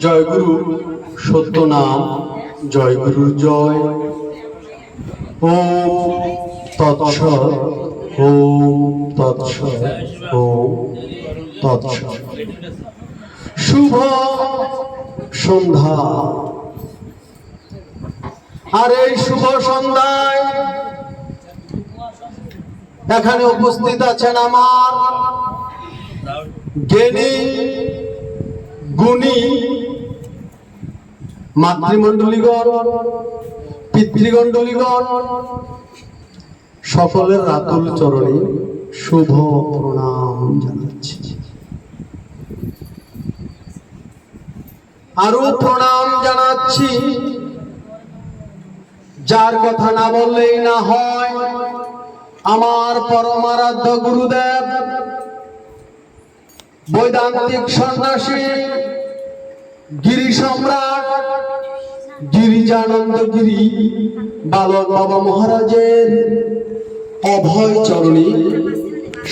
জয় গুরু সত্য নাম জয় গুরু জয়। ওম তৎসৎ ওম তৎসৎ ওম তৎসৎ। শুভ সন্ধ্যা। আর এই শুভ সন্ধ্যায় এখানে উপস্থিত আছেন আমার জ্ঞানী গুণী মাতৃমণ্ডলীগণ, পিতৃগণ্ডলীগণ, সকলের রাতুল চরণে শুভ প্রণাম জানাচ্ছি। আরও প্রণাম জানাচ্ছি। যার কথা না বললেই না হয়, আমার পরমারাধ্য গুরুদেব, বৈদান্তিক সন্ন্যাসী গিরি সম্রাট, গিরিজানন্দ গিরি, বালক বাবা মহারাজের অভয় চরণী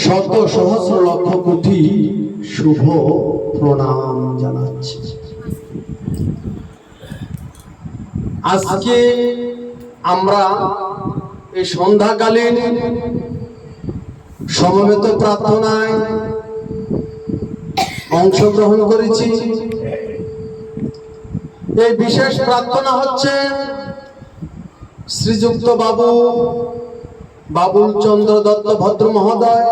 শত সহস্র লক্ষ কোটি শুভ প্রণাম জানাচ্ছি। আজকে আমরা এই সন্ধ্যাকালীন সমবেত প্রার্থনায় অংশগ্রহণ করেছি। এই বিশেষ প্রার্থনা হচ্ছে শ্রীযুক্ত বাবু, বাবুল চন্দ্র দত্ত ভদ্র মহোদয়।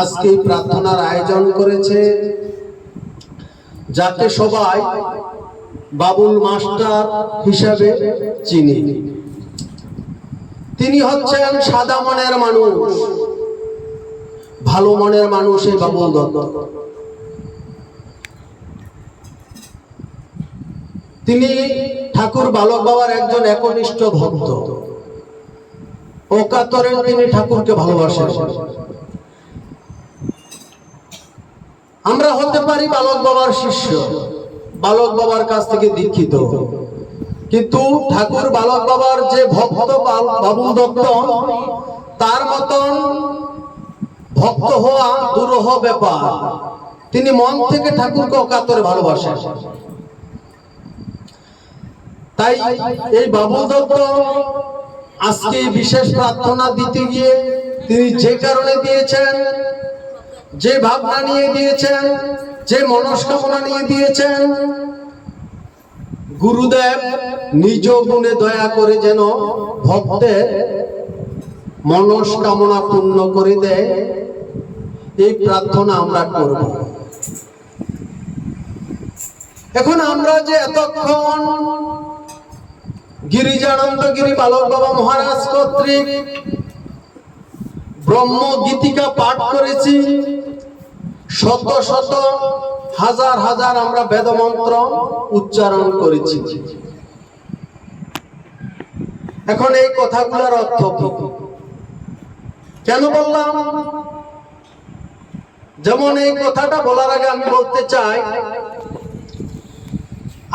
আজকে প্রার্থনার আয়োজন করেছে যাকে সবাই বাবুল মাস্টার হিসাবে চিনি। তিনি হচ্ছেন সাদা মনের মানুষ, ভালো মনের মানুষ এই বাবুল দত্ত। তিনি ঠাকুর বালক বাবার একজন একনিষ্ঠ ভক্ত। ওকাতরে তিনি ঠাকুরকে ভালোবাসেন। আমরা হতে পারি বালক বাবার শিষ্য, বালক বাবার কাছ থেকে দীক্ষিত। কিন্তু ঠাকুর বালক বাবার যে ভক্ত বাবুল দত্ত, তার মতন ভক্ত হওয়া দুরহ ব্যাপার। তিনি মন থেকে ঠাকুরকে অকাতরে ভালোবাসেন। তাই এই বাবুল দত্ত আজকে বিশেষ প্রার্থনা দিতে গিয়ে তিনি যে কারণে দিয়েছেন, যে ভাবনা নিয়ে দিয়েছেন, যে মনস্কামনা নিয়ে দিয়েছেন, গুরুদেব নিজ গুণে দয়া করে যেন ভক্তের মনস্কামনা পূর্ণ করে দেয়, এই প্রার্থনা আমরা করব। এখন আমরা যে এতক্ষণ গিরিজানন্দ গিরি বালক বাবা মহারাজ কর্তৃক ব্রহ্ম গীতিকা পাঠ করেছি। শত শত হাজার হাজার আমরা বেদমন্ত্র উচ্চারণ করেছি। এখন এই কথাগুলোর অর্থ কেন বললাম? যেমন এই কথাটা বলার আগে আমি বলতে চাই,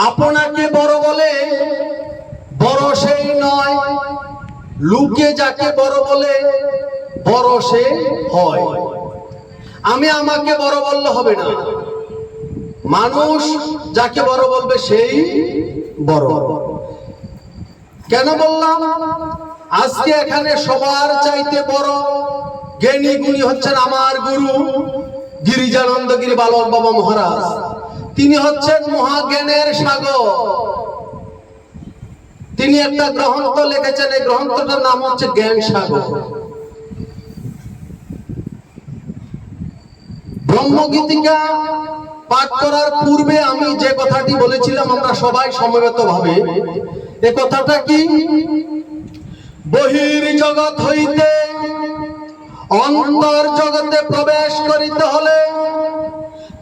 আপনাকে বড় বলে বড় সেই নয়। লুকে যাকে বড় বলে, বড় সে হয়। আমি আমাকে বড় বললে হবে না। মানুষ যাকে বড় বলবে, সেই বড়। কেন বললাম? আজকে এখানে সবার চাইতে বড় জ্ঞানী গুণী হচ্ছেন আমার গুরু গিরিজানন্দ গিরি বালক বাবা মহারাজ। তিনি হচ্ছেন মহাজ্ঞানের সাগর। তিনি একটা গ্রন্থ লিখেছেন, এই গ্রন্থটার নাম হচ্ছে জ্ঞান সাগর। ব্রহ্মগীতিকা পাঠ করার পূর্বে আমি যে কথাটি বলেছিলাম, আমরা সবাই সমবেত ভাবে এ কথাটা কি? বহির জগৎ হইতে অন্তর জগতে প্রবেশ করিতে হলে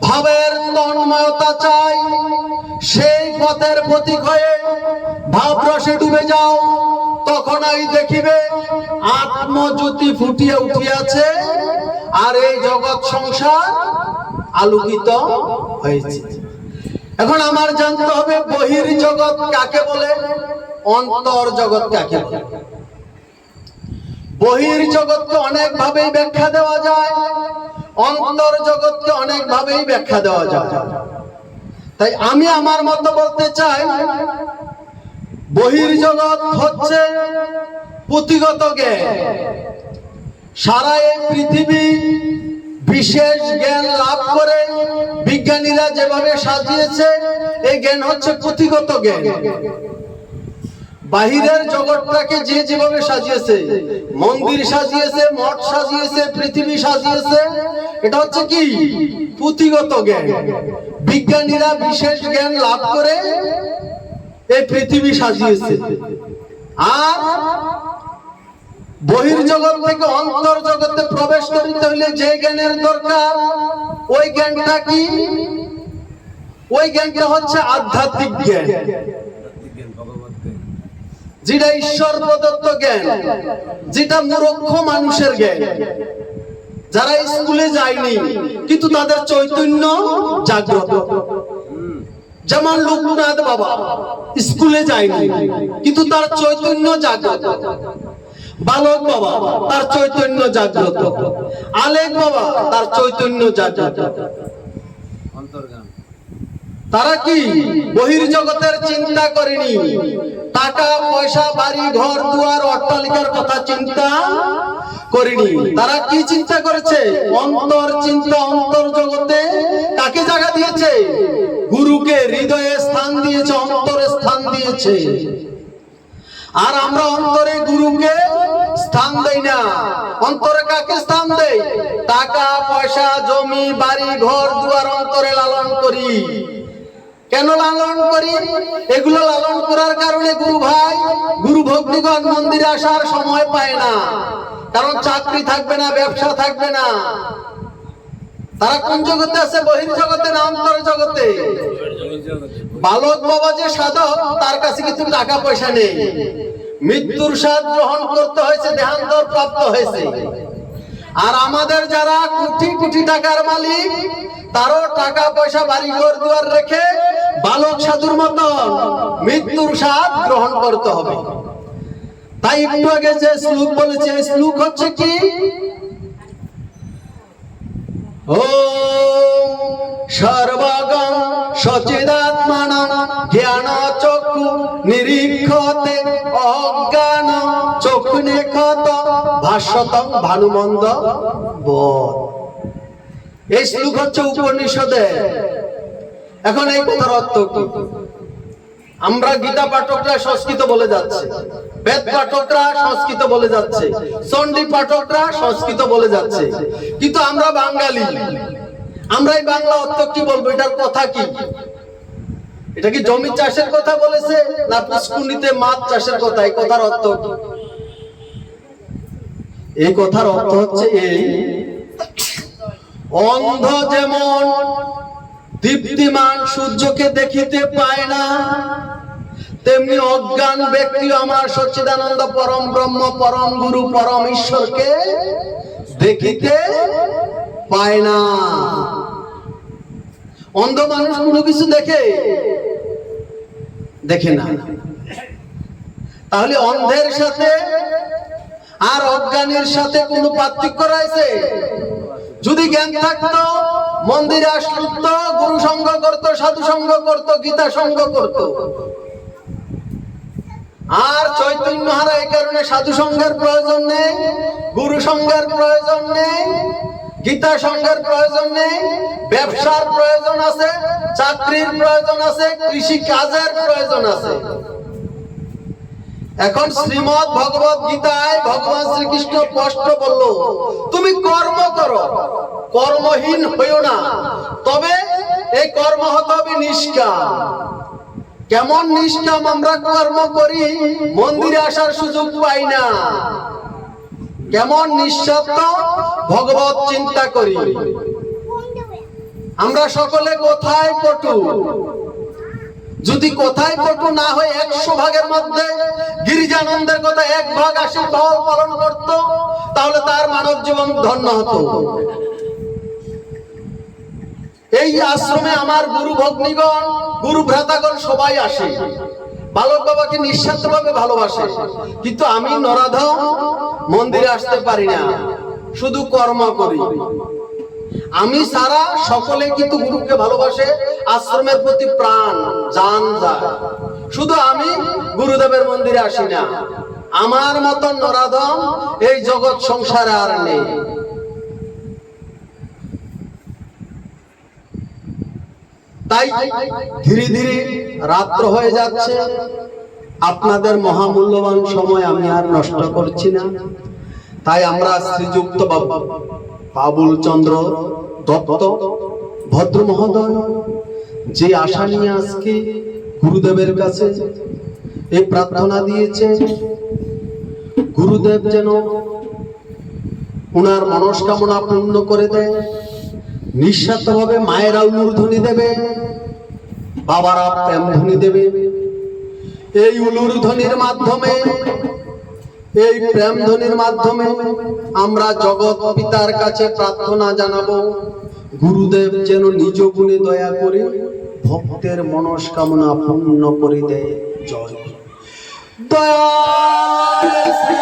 ভাবের তন্ময়তা চাই। সেই পথের প্রতীক হয়ে ভাবরসে ডুবে যাও। তখনই দেখিবে আত্মজ্যোতি ফুটিয়ে উঠিয়াছে আর এই জগৎ সংসার আলোকিত হয়েছে। এখন আমার জানতে হবে বহির জগৎ কাকে বলে, অন্তর জগৎ কাকে বলে? বহির জগৎকে অনেক ভাবেই ব্যাখ্যা দেওয়া যায়। অন্তর জগৎকে অনেক ভাবেই ব্যাখ্যা দেওয়া যায়। তাই আমি আমার মতো বলতে চাই, বহির্জগৎ হচ্ছে পুঁথিগত জ্ঞান। সারা এই পৃথিবী বিশেষ জ্ঞান লাভ করে বিজ্ঞানীরা যেভাবে সাজিয়েছে, এই জ্ঞান হচ্ছে পুঁথিগত জ্ঞান। বাহিরের জগৎটাকে যে যেভাবে সাজিয়েছে, মন্দির সাজিয়েছে, মঠ সাজিয়েছে, পৃথিবী সাজিয়েছে, এটা হচ্ছে কি? পুঁথিগত জ্ঞান। বিজ্ঞানীরা বিশেষ জ্ঞান লাভ করে এই পৃথিবী সাজিয়েছে। আর বহির্জগৎ থেকে অন্তর জগতে প্রবেশ করিতে হলে যে জ্ঞানের দরকার, ওই জ্ঞানটা কি? ওই জ্ঞানটা হচ্ছে আধ্যাত্মিক জ্ঞান। যেটা ঈশ্বর প্রদত্ত জ্ঞান, যেটা মূর্খ মানুষের জ্ঞান। যারা স্কুলে যায়নি, কিন্তু তাদের চৈতন্য জাগ্রত। যেমন লোকনাথ বাবা স্কুলে যায়নি, কিন্তু তার চৈতন্য জাগ্রত। বালক বাবা তার চৈতন্য জাগ্রত। আলেক বাবা তার চৈতন্য জাগ্রত। তারা কি বহির্জগতের চিন্তা করেনি? টাকা, পয়সা, বাড়ি, ঘর, দুয়ার, অট্টালিকার কথা চিন্তা করেনি। তারা কি চিন্তা করেছে? অন্তর চিন্তা, অন্তর জগতে কাকে জায়গা দিয়েছে? গুরুকে হৃদয়ে স্থান দিয়েছে, অন্তরে স্থান দিয়েছে। আর আমরা অন্তরে গুরুকে স্থান দেই না। অন্তরে কাকে স্থান দেই? টাকা, পয়সা, জমি, বাড়ি, ঘর, দুয়ার অন্তরে লালন করি। কেন লালন করি? এগুলো লালন করার কারণে গুরু ভাই, গুরু ভক্তিগণ মন্দিরে আসার সময় পায় না। কারণ চাকরি থাকবে না, ব্যবসা থাকবে না। তারা কোন জগতে আছে? বহির জগতে না অন্তর জগতে? বালক বাবা যে সাধক, তার কাছে কিন্তু টাকা পয়সা নেই। মৃত্যুর স্বাদ গ্রহণ করতে হয়েছে, দেহান্তর প্রাপ্ত হয়েছে। আর আমাদের যারা কোটি কোটি টাকার মালিক, তারও টাকা পয়সা বাড়ি ঘর দুয়ার রেখে বালক সাধুর মতন মৃত্যুর স্বাদ গ্রহণ করতে হবে। তাই একটু আগে যে শ্লোক বলেছে শ্লোক হচ্ছে কি? ওম সর্বগম সচিদাত্মানম জ্ঞান চক্ষু নিরীক্ষতে ভাষ্যতম ভানুমন্দ বধ। এই শ্লোক হচ্ছে উপনিষদে। এখন এই কথার অর্থ কি? আমরা গীতা পাঠকরা সংস্কৃত বলে যাচ্ছে, বেদ পাঠকরা সংস্কৃত বলে যাচ্ছে, চণ্ডী পাঠকরা সংস্কৃত বলে যাচ্ছে। কিন্তু আমরা বাঙালি, আমরা এই বাংলা অর্থ কি বলব? এটার কথা কি? এটা কি জমি চাষের কথা বলেছে, না পুষ্কুনিতে মাছ চাষের কথা? এই কথার অর্থ কি? এই কথার অর্থ হচ্ছে এই। অন্ধ যেমন দীপ্তিমান সূর্যকে দেখিতে পায় না তেমনি অজ্ঞান ব্যক্তি আমার সচ্চিদানন্দ পরম ব্রহ্ম পরম গুরু পরম ঈশ্বরকে দেখিতে পায় না। অন্ধ মানুষ কোনো কিছু দেখে? দেখে না। তাহলে অন্ধের সাথে আর অজ্ঞানের সাথে কোনো পার্থক্য রয়েছে? যদি জ্ঞান থাকতো, মন্দিরে আসলত গুরু সঙ্গ করত, সাধু সঙ্গ করত, গীতা সঙ্গ করত। আর চৈতন্য হারা এই কারণে সাধু সঙ্গের প্রয়োজন নেই, গুরু সঙ্গের প্রয়োজন নেই, গীতা সঙ্গের প্রয়োজন নেই, ব্যবসার প্রয়োজন আছে, চাকরির প্রয়োজন আছে, কৃষি কাজের প্রয়োজন আছে। এখন শ্রীমদ ভগবত গীতায় ভগবান শ্রীকৃষ্ণ স্পষ্ট বলল, তুমি কর্ম করো, কর্মহীন হইও না, তবে এই কর্ম হতে হবে নিষ্কাম কেমন নিষ্কাম আমরা কর্ম করি, মন্দিরে আসার সুযোগ পাই না। কেমন নিঃশব্দ ভগবত চিন্তা করি। আমরা সকলে কোথায় পটু যদি কোথায় পটু না হয় একশো ভাগের মধ্যে গিরিজানন্দের কথা এক ভাগ আশীর্বাদ পালন করত, তাহলে তার মানব জীবন ধন্য হতো। এই আশ্রমে আমার গুরু ভগ্নিগণ, গুরু ভ্রাতাগণ সবাই আসে। বালক বাবাকে নিঃস্বার্থ ভাবে ভালোবাসে। কিন্তু আমি নরাধ মন্দিরে আসতে পারি না। শুধু কর্ম করি। আমি সারা সকলে কিন্তু গুরুকে ভালোবাসে, আশ্রমের প্রতি প্রাণ, জান যায়। শুধু আমি গুরুদেবের মন্দিরে আসি না। আমার মতন নরাধম এই জগৎ সংসারে আর নেই। তাই ধীরে ধীরে রাত্র হয়ে যাচ্ছে। আপনাদের মহামূল্যবান সময় আমি আর নষ্ট করছি না। তাই আমরা শ্রীযুক্ত বাবু বাবুল চন্দ্র দত্ত, ভদ্র মহোদয়, যে আশা নিয়ে আজকে গুরুদেবের কাছে এই প্রার্থনা দিয়েছে, গুরুদেব যেন ওনার মনস্কামনা পূর্ণ করে দেয় নিঃস্বার্থভাবে মায়েরা উলুরধ্বনি দেবে, বাবারা প্রেম ধ্বনি দেবে। এই উলুর ধ্বনির মাধ্যমে এই প্রেম ধ্বনির মাধ্যমে আমরা জগৎ পিতার কাছে প্রার্থনা জানাব। গুরুদেব যেন নিজ গুণে দয়া করে ভক্তের মনস্কামনা পূর্ণ করে দেয়। জয়। দয়া